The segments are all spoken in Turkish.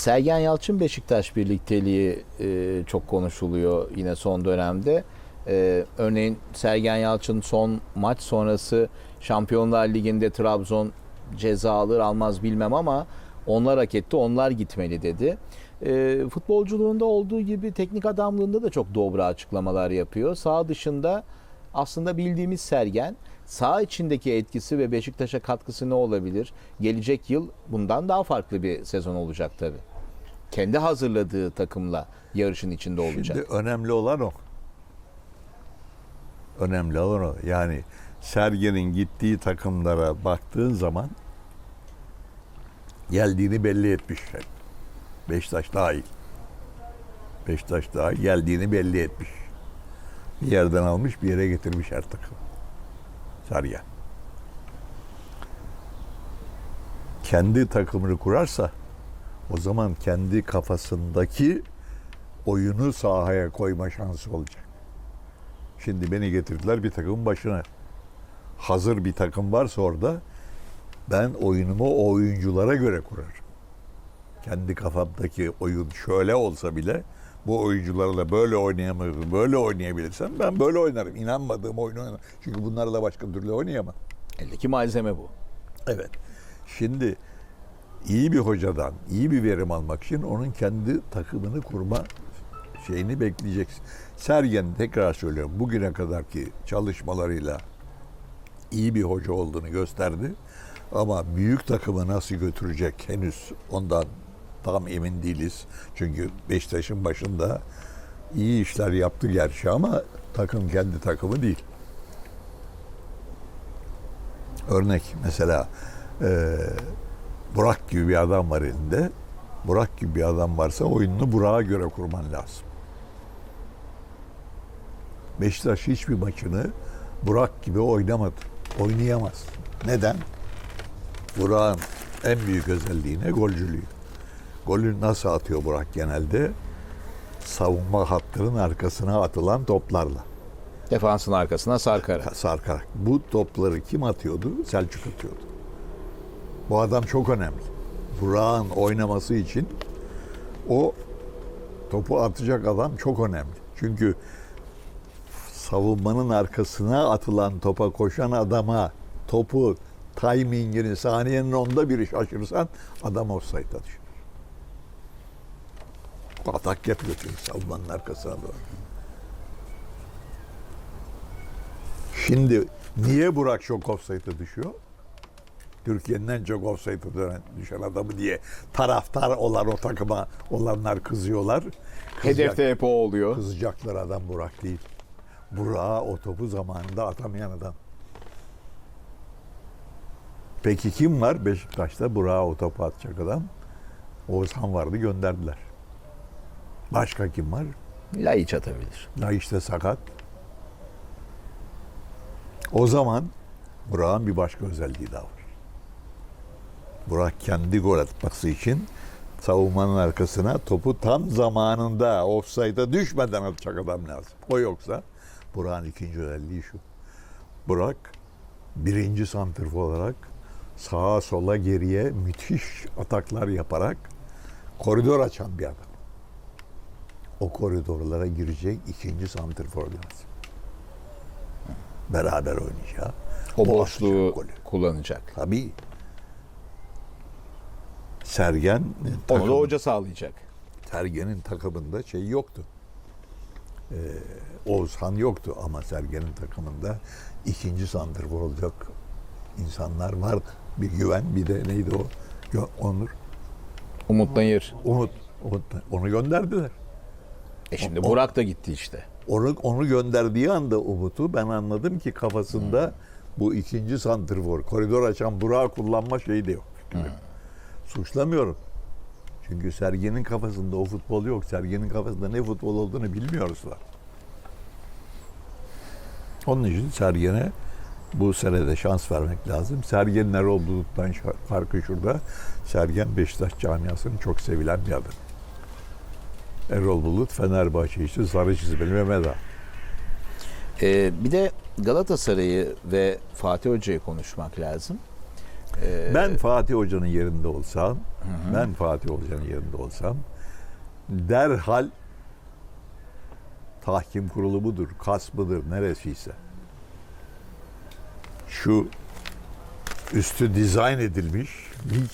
Sergen Yalçın Beşiktaş birlikteliği e, çok konuşuluyor yine son dönemde. E, örneğin Sergen Yalçın son maç sonrası Şampiyonlar Ligi'nde Trabzon ceza alır almaz bilmem ama onlar hak etti, onlar gitmeli dedi. E, futbolculuğunda olduğu gibi teknik adamlığında da çok dobra açıklamalar yapıyor. Sağ dışında aslında bildiğimiz Sergen sağ içindeki etkisi ve Beşiktaş'a katkısı ne olabilir? Gelecek yıl bundan daha farklı bir sezon olacak tabii. Kendi hazırladığı takımla yarışın içinde olacak. Şimdi önemli olan o. Önemli olan o. Yani Sergen'in gittiği takımlara baktığın zaman geldiğini belli etmiş. Beşiktaş daha iyi. Beşiktaş daha iyi. Geldiğini belli etmiş. Bir yerden almış bir yere getirmiş her takım. Sergen. Kendi takımını kurarsa o zaman kendi kafasındaki oyunu sahaya koyma şansı olacak. Şimdi beni getirdiler bir takımın başına. Hazır bir takım varsa orada ben oyunumu o oyunculara göre kurarım. Kendi kafamdaki oyun şöyle olsa bile bu oyuncularla böyle oynayamıyorum, böyle oynayabilirsem ben böyle oynarım. İnanmadığım oyunu oynarım. Çünkü bunlarla başka türlü oynayamam. Eldeki malzeme bu. Evet. Şimdi iyi bir hocadan iyi bir verim almak için onun kendi takımını kurma şeyini bekleyeceksin. Sergen tekrar söylüyorum bugüne kadarki çalışmalarıyla iyi bir hoca olduğunu gösterdi. Ama büyük takımı nasıl götürecek henüz ondan tam emin değiliz. Çünkü Beşiktaş'ın başında iyi işler yaptı gerçi ama takım kendi takımı değil. Örnek mesela e, Burak gibi bir adam var elinde. Burak gibi bir adam varsa oyununu Burak'a göre kurman lazım. Beşiktaş hiçbir maçını Burak gibi oynamadı. Oynayamaz. Neden? Burak'ın en büyük özelliği ne? Golcülüğü. Golü nasıl atıyor Burak genelde? Savunma hattının arkasına atılan toplarla. Defansın arkasına sarkarak. Sarkarak. Bu topları kim atıyordu? Selçuk atıyordu. Bu adam çok önemli. Burak'ın oynaması için o topu atacak adam çok önemli. Çünkü savunmanın arkasına atılan topa koşan adama topu timingini saniyenin onda biri şaşırırsan adam offside'a düşer. Atak yapıyor çünkü savunmanın arkasına doğru. Şimdi niye Burak çok offside'a düşüyor? Türkiye'nin en çok offside'a dönen, düşen adamı diye taraftar olan o takıma olanlar kızıyorlar. Kızacak- Hedefte hep o oluyor. Kızacaklar adam Burak değil. Burak'a o topu zamanında atamayan adam. Peki kim var Beşiktaş'ta Burak'a o topu atacak adam? Oğuzhan vardı gönderdiler. Başka kim var? Laiç atabilir. Ya işte sakat. O zaman Burak'ın bir başka özelliği daha var. Burak kendi gol atması için savunmanın arkasına topu tam zamanında offside'a düşmeden atacak adam lazım. O yoksa Burak'ın ikinci özelliği şu. Burak birinci santrfor olarak sağa sola geriye müthiş ataklar yaparak koridor açan bir adam. O koridorlara girecek ikinci santrfor lazım. Beraber oynayacağı. O boşluğu kullanacak. Tabii. Sergen Onu takım- da hoca sağlayacak. Sergen'in takımında şey yoktu. Ee, Oğuzhan yoktu ama Sergen'in takımında ikinci santrfor olacak insanlar vardı. Bir güven bir de neydi o? Gö- Onur. Umut Nayır. Umut. Umut. Onu gönderdiler. E şimdi O- Burak da gitti işte. Onu, onu gönderdiği anda Umut'u ben anladım ki kafasında bu ikinci santrfor, koridor açan Burak'ı kullanma şeyi de yok. Suçlamıyorum. Çünkü Sergen'in kafasında o futbol yok. Sergen'in kafasında ne futbol olduğunu bilmiyoruz da. Onun için Sergen'e bu senede şans vermek lazım. Sergen'in Erol Bulut'tan farkı şurada. Sergen Beşiktaş camiasının çok sevilen bir adam. Erol Bulut Fenerbahçe için sarı çizmeli Mehmet. Ee, bir de Galatasaray'ı ve Fatih Hoca'yı konuşmak lazım. Ee, Ben Fatih Hoca'nın yerinde olsam, ben Fatih Hoca'nın yerinde olsam derhal tahkim kurulu budur, kas mıdır, neresiyse. Şu üstü dizayn edilmiş lig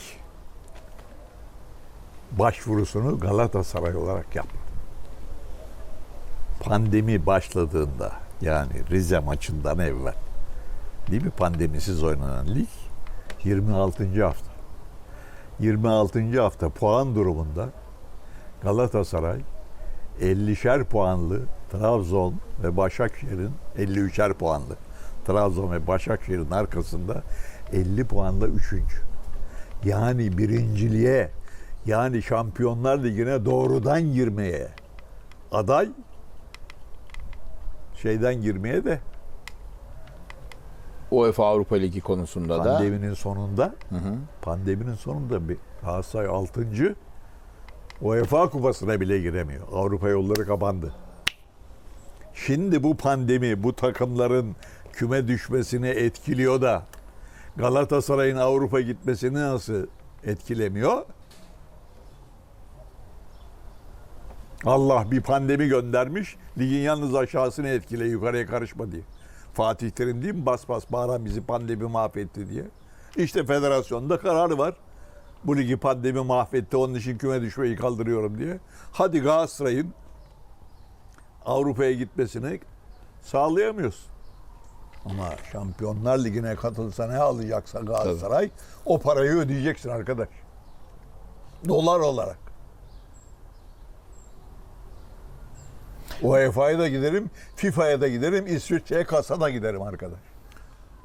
başvurusunu Galatasaray olarak yap. Pandemi başladığında yani Rize maçından evvel değil mi pandemisiz oynanan lig 26. hafta. 26. hafta puan durumunda Galatasaray 50'şer puanlı Trabzon ve Başakşehir'in 53'er puanlı Trabzon ve Başakşehir'in arkasında 50 puanla 3. Yani birinciliğe yani Şampiyonlar Ligi'ne doğrudan girmeye aday şeyden girmeye de UEFA Avrupa Ligi konusunda da pandeminin sonunda pandeminin sonunda bir Galatasaray 6. UEFA kupasına bile giremiyor. Avrupa yolları kapandı. Şimdi bu pandemi bu takımların küme düşmesini etkiliyor da Galatasaray'ın Avrupa gitmesini nasıl etkilemiyor? Allah bir pandemi göndermiş. Ligin yalnız aşağısını etkile yukarıya karışma diye. Fatih Terim değil mi bas bas bağıran bizi pandemi mahvetti diye. İşte federasyonda kararı var. Bu ligi pandemi mahvetti onun için küme düşmeyi kaldırıyorum diye. Hadi Galatasaray'ın Avrupa'ya gitmesini sağlayamıyorsun. Ama Şampiyonlar Ligi'ne katılsa ne alacaksa Galatasaray o parayı ödeyeceksin arkadaş. Dolar olarak. UEFA'ya da giderim, FIFA'ya da giderim, İsviçre'ye kasa da giderim arkadaş.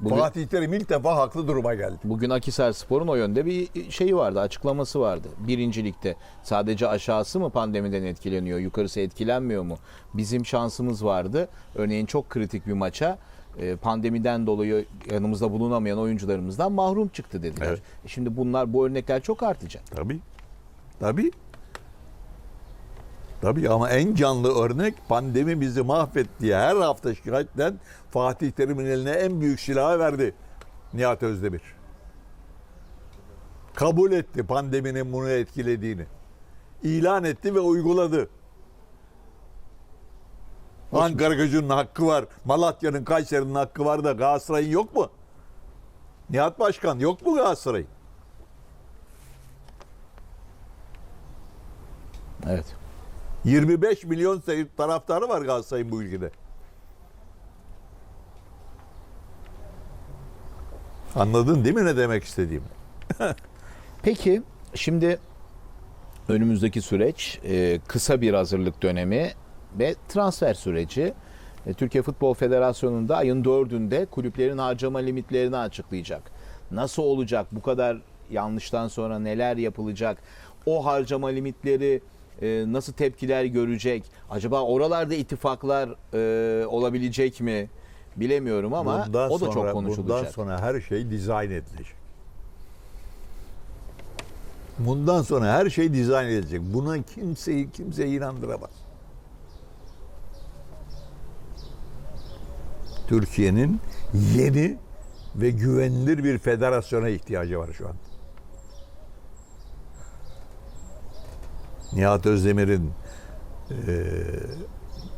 Bugün- Fatih Terim ilk defa haklı duruma geldi. Bugün Akisar Spor'un o yönde bir şeyi vardı, açıklaması vardı. Birincilikte sadece aşağısı mı pandemiden etkileniyor, yukarısı etkilenmiyor mu? Bizim şansımız vardı. Örneğin çok kritik bir maça e, pandemiden dolayı yanımızda bulunamayan oyuncularımızdan mahrum çıktı dediler. Evet. E Şimdi bunlar bu örnekler çok artacak. Tabii. Tabii. Tabii ama en canlı örnek pandemi bizi mahvetti. Her hafta şikayetten Fatih Terim'in eline en büyük silahı verdi Nihat Özdemir. Kabul etti pandeminin bunu etkilediğini. İlan etti ve uyguladı. Ankara gücünün hakkı var. Malatya'nın, Kayseri'nin hakkı var da Galatasaray'ın yok mu? Nihat Başkan yok mu Galatasaray'ın? Evet. 25 milyon taraftarı var Galatasaray'ın bu ülkede. Anladın değil mi ne demek istediğimi? Peki şimdi önümüzdeki süreç e, kısa bir hazırlık dönemi ve transfer süreci. E, Türkiye Futbol Federasyonu'nda ayın dördünde kulüplerin harcama limitlerini açıklayacak. Nasıl olacak? Bu kadar yanlıştan sonra neler yapılacak? O harcama limitleri e, nasıl tepkiler görecek? Acaba oralarda ittifaklar e, olabilecek mi? Bilemiyorum ama bundan o da sonra, çok konuşulacak. Bundan sonra her şey dizayn edilecek. Bundan sonra her şey dizayn edilecek. Buna kimseyi kimseyi inandıramaz. Türkiye'nin yeni ve güvenilir bir federasyona ihtiyacı var şu an. Nihat Özdemir'in eee,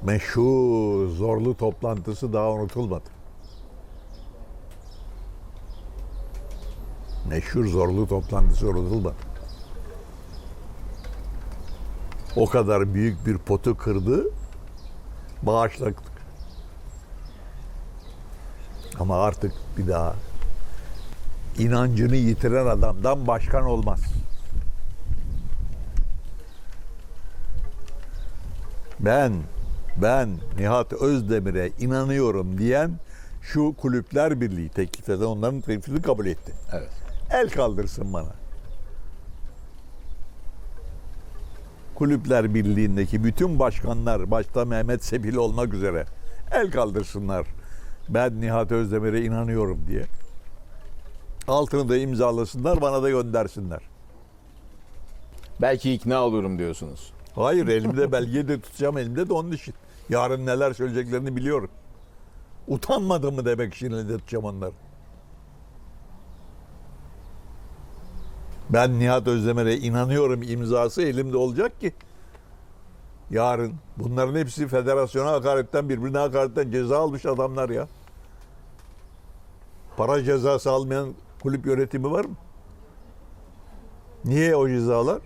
meşhur zorlu toplantısı daha unutulmadı. Meşhur zorlu toplantısı unutulmadı. O kadar büyük bir potu kırdı, bağışladık. Ama artık bir daha inancını yitiren adamdan başkan olmaz. Ben ben Nihat Özdemir'e inanıyorum diyen şu kulüpler birliği teklif eden onların teklifini kabul etti. Evet. El kaldırsın bana. Kulüpler Birliği'ndeki bütün başkanlar başta Mehmet Sepil olmak üzere el kaldırsınlar. Ben Nihat Özdemir'e inanıyorum diye. Altını da imzalasınlar bana da göndersinler. Belki ikna olurum diyorsunuz. Hayır elimde belgeyi de tutacağım elimde de onun için. Yarın neler söyleyeceklerini biliyorum. Utanmadım mı demek için elinde tutacağım onları. Ben Nihat Özdemir'e inanıyorum imzası elimde olacak ki yarın bunların hepsi federasyona hakaretten birbirine hakaretten ceza almış adamlar ya. Para cezası almayan kulüp yönetimi var mı? Niye o cezalar?